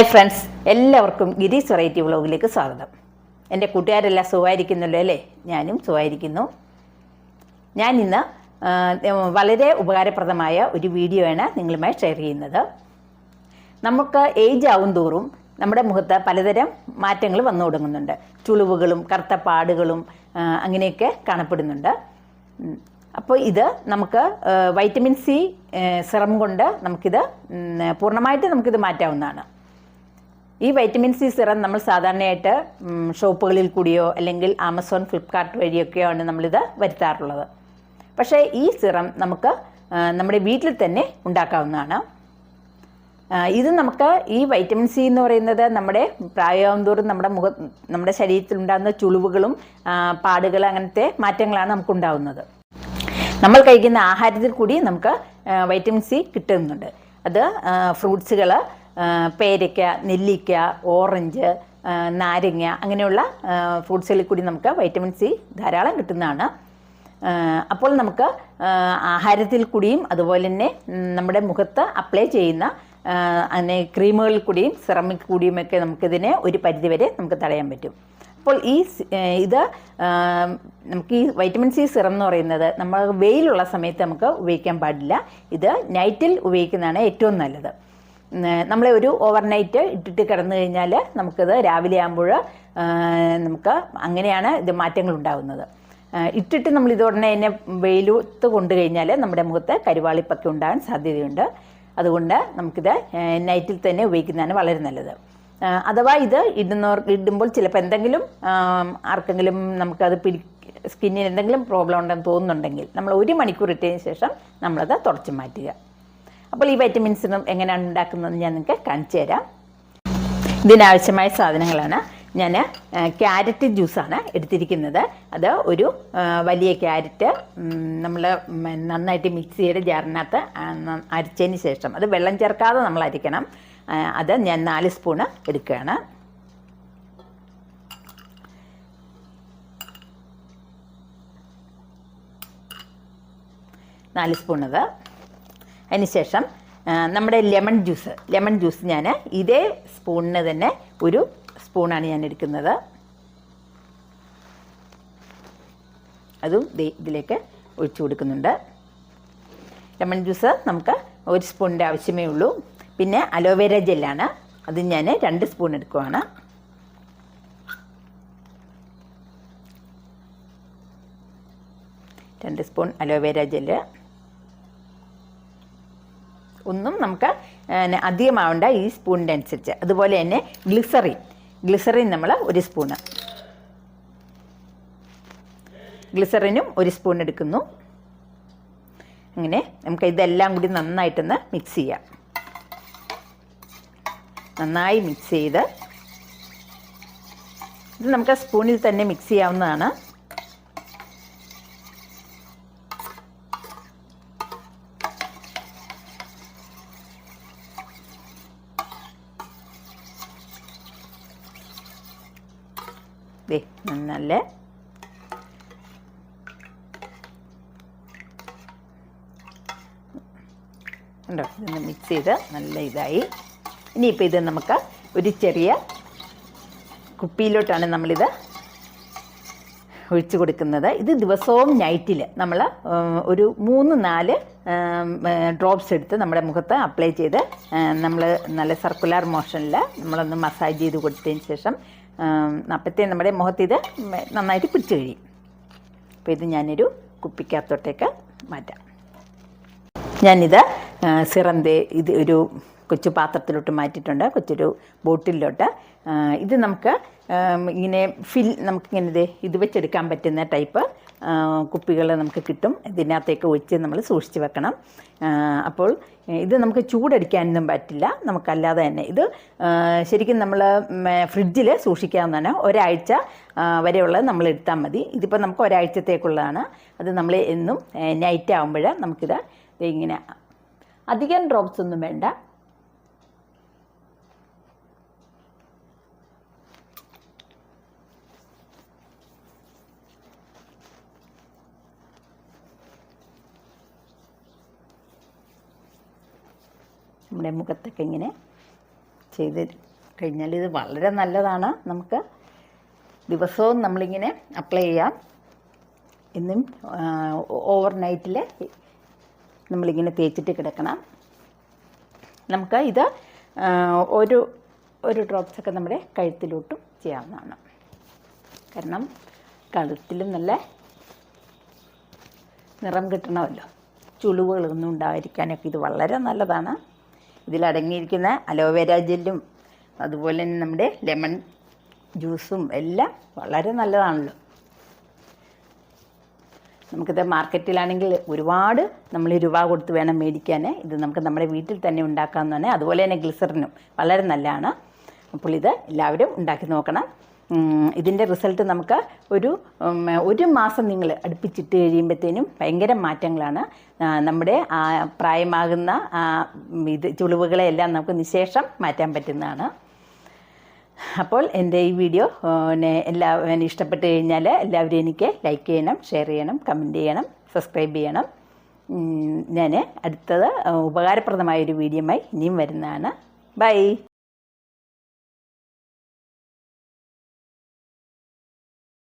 Hi friends എല്ലാവർക്കും ഗിരീസ് variety വ്ളോഗിലേക്ക് സ്വാഗതം. എന്റെ കൂട്ടുകാരെല്ലാം സുഖമായിരിക്കുന്നല്ലോ അല്ലേ? ഞാനും സുഖമായിരിക്കുന്നു. ഞാൻ ഇന്ന് വളരെ ഉപകാരപ്രദമായ ഒരു വീഡിയോ ആണ് നിങ്ങളുമായി ഷെയർ ചെയ്യുന്നത്. നമുക്ക് ഏജ് ആവും തോറും നമ്മുടെ മുഖത്ത് പലതരം മാറ്റങ്ങൾ വന്നു തുടങ്ങുന്നുണ്ട്. ചുളിവുകളും കറുത്ത പാടുകളും അങ്ങനെയൊക്കെ കാണപ്പെടുന്നുണ്ട്. അപ്പോൾ ഇത് നമുക്ക് വൈറ്റമിൻ സി സിറം കൊണ്ട് നമുക്കിത് പൂർണമായിട്ട് നമുക്കിത് മാറ്റാവുന്നതാണ്. ഈ വൈറ്റമിൻ സി സിറം നമ്മൾ സാധാരണയായിട്ട് ഷോപ്പുകളിൽ കൂടിയോ അല്ലെങ്കിൽ ആമസോൺ ഫ്ലിപ്കാർട്ട് വഴിയൊക്കെയോ ആണ് നമ്മളിത് വരുത്താറുള്ളത്. പക്ഷേ ഈ സിറം നമുക്ക് നമ്മുടെ വീട്ടിൽ തന്നെ ഉണ്ടാക്കാവുന്നതാണ്. ഇത് നമുക്ക് ഈ വൈറ്റമിൻ സി എന്ന് പറയുന്നത് നമ്മുടെ പ്രായം തോറും നമ്മുടെ മുഖ നമ്മുടെ ശരീരത്തിൽ ഉണ്ടാകുന്ന ചുളിവുകളും പാടുകൾ അങ്ങനത്തെ മാറ്റങ്ങളാണ് നമുക്ക് ഉണ്ടാകുന്നത് നമ്മൾ കഴിക്കുന്ന ആഹാരത്തിൽ കൂടി നമുക്ക് വൈറ്റമിൻ സി കിട്ടുന്നുണ്ട്. അത് ഫ്രൂട്ട്സുകൾ പേരയ്ക്ക നെല്ലിക്ക ഓറഞ്ച് നാരങ്ങ അങ്ങനെയുള്ള ഫ്രൂട്ട്സുകളിൽ കൂടി നമുക്ക് വൈറ്റമിൻ സി ധാരാളം കിട്ടുന്നതാണ്. അപ്പോൾ നമുക്ക് ആഹാരത്തിൽ കൂടിയും അതുപോലെ തന്നെ നമ്മുടെ മുഖത്ത് അപ്ലൈ ചെയ്യുന്ന അതിനെ ക്രീമുകളിൽ കൂടിയും സിറമിൽ കൂടിയുമൊക്കെ നമുക്കിതിനെ ഒരു പരിധിവരെ നമുക്ക് തടയാൻ പറ്റും. അപ്പോൾ ഈ ഇത് നമുക്ക് ഈ വൈറ്റമിൻ സി സിറം എന്ന് പറയുന്നത് നമ്മൾ വെയിലുള്ള സമയത്ത് നമുക്ക് ഉപയോഗിക്കാൻ പാടില്ല. ഇത് നൈറ്റിൽ ഉപയോഗിക്കുന്നതാണ് ഏറ്റവും നല്ലത്. ഉം, നമ്മൾ ഒരു ഓവർനൈറ്റ് ഇട്ടിട്ട് കിടന്നു കഴിഞ്ഞാൽ നമുക്കിത് രാവിലെ ആകുമ്പോൾ നമുക്ക് അങ്ങനെയാണ് ഇത് മാറ്റങ്ങൾ ഉണ്ടാകുന്നത് ഇട്ടിട്ട് നമ്മൾ ഇത് ഉടനെ തന്നെ വെയിലത്ത് കൊണ്ടു കഴിഞ്ഞാൽ നമ്മുടെ മുഖത്ത് കരുവാളിപ്പൊക്കെ ഉണ്ടാകാൻ സാധ്യതയുണ്ട്. അതുകൊണ്ട് നമുക്കിത് നൈറ്റിൽ തന്നെ ഉപയോഗിക്കുന്നതാണ് വളരെ നല്ലത്. അഥവാ ഇത് ഇടുന്നവർ ഇടുമ്പോൾ ചിലപ്പോൾ എന്തെങ്കിലും ആർക്കെങ്കിലും നമുക്കത് പിടി സ്കിന്നിന് എന്തെങ്കിലും പ്രോബ്ലം ഉണ്ടെന്ന് തോന്നുന്നുണ്ടെങ്കിൽ നമ്മൾ ഒരു മണിക്കൂർ ഇട്ടതിന് ശേഷം നമ്മളത് തുടച്ചു മാറ്റുക. അപ്പോൾ ഈ വൈറ്റമിൻസിനും എങ്ങനെയാണ് ഉണ്ടാക്കുന്നതെന്ന് ഞാൻ നിങ്ങൾക്ക് കാണിച്ചു തരാം. ഇതിനാവശ്യമായ സാധനങ്ങളാണ്. ഞാൻ ക്യാരറ്റ് ജ്യൂസാണ് എടുത്തിരിക്കുന്നത്. അത് ഒരു വലിയ ക്യാരറ്റ് നമ്മൾ നന്നായിട്ട് മിക്സിയുടെ ജാറിനകത്ത് അരിച്ചതിന് ശേഷം അത് വെള്ളം ചേർക്കാതെ നമ്മൾ അരിക്കണം അത് ഞാൻ നാല് സ്പൂണ് എടുക്കുകയാണ്. നാല് സ്പൂൺ അതിനുശേഷം നമ്മുടെ ലെമൺ ജ്യൂസ് ലെമൺ ജ്യൂസ് ഞാൻ ഇതേ സ്പൂണിന് തന്നെ ഒരു സ്പൂണാണ് ഞാൻ എടുക്കുന്നത്. അതും ഇതിലേക്ക് ഒഴിച്ചു കൊടുക്കുന്നുണ്ട്. ലെമൺ ജ്യൂസ് നമുക്ക് ഒരു സ്പൂണിന്റെ ആവശ്യമേ ഉള്ളൂ. പിന്നെ അലോവേര ജെല്ലാണ്. അത് ഞാൻ രണ്ട് സ്പൂൺ എടുക്കുവാണ്. രണ്ട് സ്പൂൺ അലോവേര ജെല്ല്. ഒന്നും നമുക്ക് അധികമാവണ്ട ഈ സ്പൂണിന്റെ അനുസരിച്ച്. അതുപോലെ തന്നെ ഗ്ലിസറിൻ ഗ്ലിസറിൻ നമ്മൾ ഒരു സ്പൂണ്. ഗ്ലിസറിനും ഒരു സ്പൂൺ എടുക്കുന്നു. അങ്ങനെ നമുക്ക് ഇതെല്ലാം കൂടി നന്നായിട്ടൊന്ന് മിക്സ് ചെയ്യാം. നന്നായി മിക്സ് ചെയ്ത് ഇത് നമുക്ക് സ്പൂണിൽ തന്നെ മിക്സ് ചെയ്യാവുന്നതാണ്. ദേ നല്ല ഉണ്ടോ ഇതൊന്ന് മിക്സ് ചെയ്ത് നല്ല ഇതായി. ഇനിയിപ്പോൾ ഇത് നമുക്ക് ഒരു ചെറിയ കുപ്പിയിലോട്ടാണ് നമ്മളിത് ഒഴിച്ചു കൊടുക്കുന്നത്. ഇത് ദിവസവും നൈറ്റിൽ നമ്മൾ ഒരു മൂന്ന് നാല് ഡ്രോപ്സ് എടുത്ത് നമ്മുടെ മുഖത്ത് അപ്ലൈ ചെയ്ത് നമ്മൾ നല്ല സർക്കുലർ മോഷനിൽ നമ്മളൊന്ന് മസാജ് ചെയ്ത് കൊടുത്തതിന് ശേഷം അപ്പോഴത്തേക്കും നമ്മുടെ മുഖത്ത് ഇത് നന്നായിട്ട് പിടിച്ചു കഴിയും. അപ്പോൾ ഇത് ഞാനൊരു കുപ്പിക്കകത്തോട്ടേക്ക് മാറ്റാം. ഞാനിത് സിറന്ത് ഇത് ഒരു കൊച്ചു പാത്രത്തിലോട്ട് മാറ്റിയിട്ടുണ്ട് കൊച്ചൊരു ബോട്ടിലോട്ട് ഇത് നമുക്ക് ഇങ്ങനെ ഫിൽ നമുക്കിങ്ങനെ ഇത് ഇത് വെച്ചെടുക്കാൻ പറ്റുന്ന ടൈപ്പ് കുപ്പികൾ നമുക്ക് കിട്ടും. ഇതിനകത്തേക്ക് ഒഴിച്ച് നമ്മൾ സൂക്ഷിച്ച് വെക്കണം. അപ്പോൾ ഇത് നമുക്ക് ചൂടടിക്കാനൊന്നും പറ്റില്ല. നമുക്കല്ലാതെ തന്നെ ഇത് ശരിക്കും നമ്മൾ ഫ്രിഡ്ജിൽ സൂക്ഷിക്കാവുന്നതാണ്. ഒരാഴ്ച വരെയുള്ളത് നമ്മൾ എടുത്താൽ മതി. ഇതിപ്പോൾ നമുക്ക് ഒരാഴ്ചത്തേക്കുള്ളതാണ്. അത് നമ്മൾ എന്നും നൈറ്റ് ആകുമ്പോൾ നമുക്കിത് ഇങ്ങനെ അധികം ഡ്രോപ്സ് ഒന്നും വേണ്ട. നമ്മുടെ മുഖത്തൊക്കെ ഇങ്ങനെ ചെയ്ത് കഴിഞ്ഞാൽ ഇത് വളരെ നല്ലതാണ്. നമുക്ക് ദിവസവും നമ്മളിങ്ങനെ അപ്ലൈ ചെയ്യാം. എന്നും ഓവർ നൈറ്റിൽ നമ്മളിങ്ങനെ തേച്ചിട്ട് കിടക്കണം. നമുക്ക് ഇത് ഒരു ഒരു ഡ്രോപ്സൊക്കെ നമ്മുടെ കഴുത്തിലോട്ടും ചെയ്യാവുന്നതാണ്. കാരണം കഴുത്തിലും നല്ല നിറം കിട്ടണമല്ലോ. ചുളിവുകളൊന്നും ഉണ്ടായിരിക്കാനൊക്കെ ഇത് വളരെ നല്ലതാണ്. ഇതിലടങ്ങിയിരിക്കുന്ന അലോവേര ജെല്ലും അതുപോലെ തന്നെ നമ്മുടെ ലെമൺ ജ്യൂസും എല്ലാം വളരെ നല്ലതാണല്ലോ. നമുക്കിത് മാർക്കറ്റിലാണെങ്കിൽ ഒരുപാട് നമ്മൾ രൂപ കൊടുത്ത് വേണം മേടിക്കാൻ. ഇത് നമുക്ക് നമ്മുടെ വീട്ടിൽ തന്നെ ഉണ്ടാക്കാമെന്ന് തന്നെ അതുപോലെ തന്നെ ഗ്ലിസറിനും വളരെ നല്ലതാണ്. അപ്പോൾ ഇത് എല്ലാവരും ഉണ്ടാക്കി നോക്കണം. ഇതിന്റെ റിസൾട്ട് നമുക്ക് ഒരു ഒരു മാസം നിങ്ങൾ അടുപ്പിച്ചിട്ട് കഴിയുമ്പോഴത്തേനും ഭയങ്കര മാറ്റങ്ങളാണ്. നമ്മുടെ പ്രായമാകുന്ന ഇത് ചുളിവുകളെല്ലാം നമുക്ക് നിശേഷം മാറ്റാൻ പറ്റുന്നതാണ്. അപ്പോൾ എന്റെ ഈ വീഡിയോ എല്ലാ ഇഷ്ടപ്പെട്ട് കഴിഞ്ഞാൽ എല്ലാവരും എനിക്ക് ലൈക്ക് ചെയ്യണം ഷെയർ ചെയ്യണം കമന്റ് ചെയ്യണം സബ്സ്ക്രൈബ് ചെയ്യണം. ഞാൻ അടുത്തത് ഉപകാരപ്രദമായൊരു വീഡിയോമായി ഇനിയും വരുന്നതാണ്. ബൈ!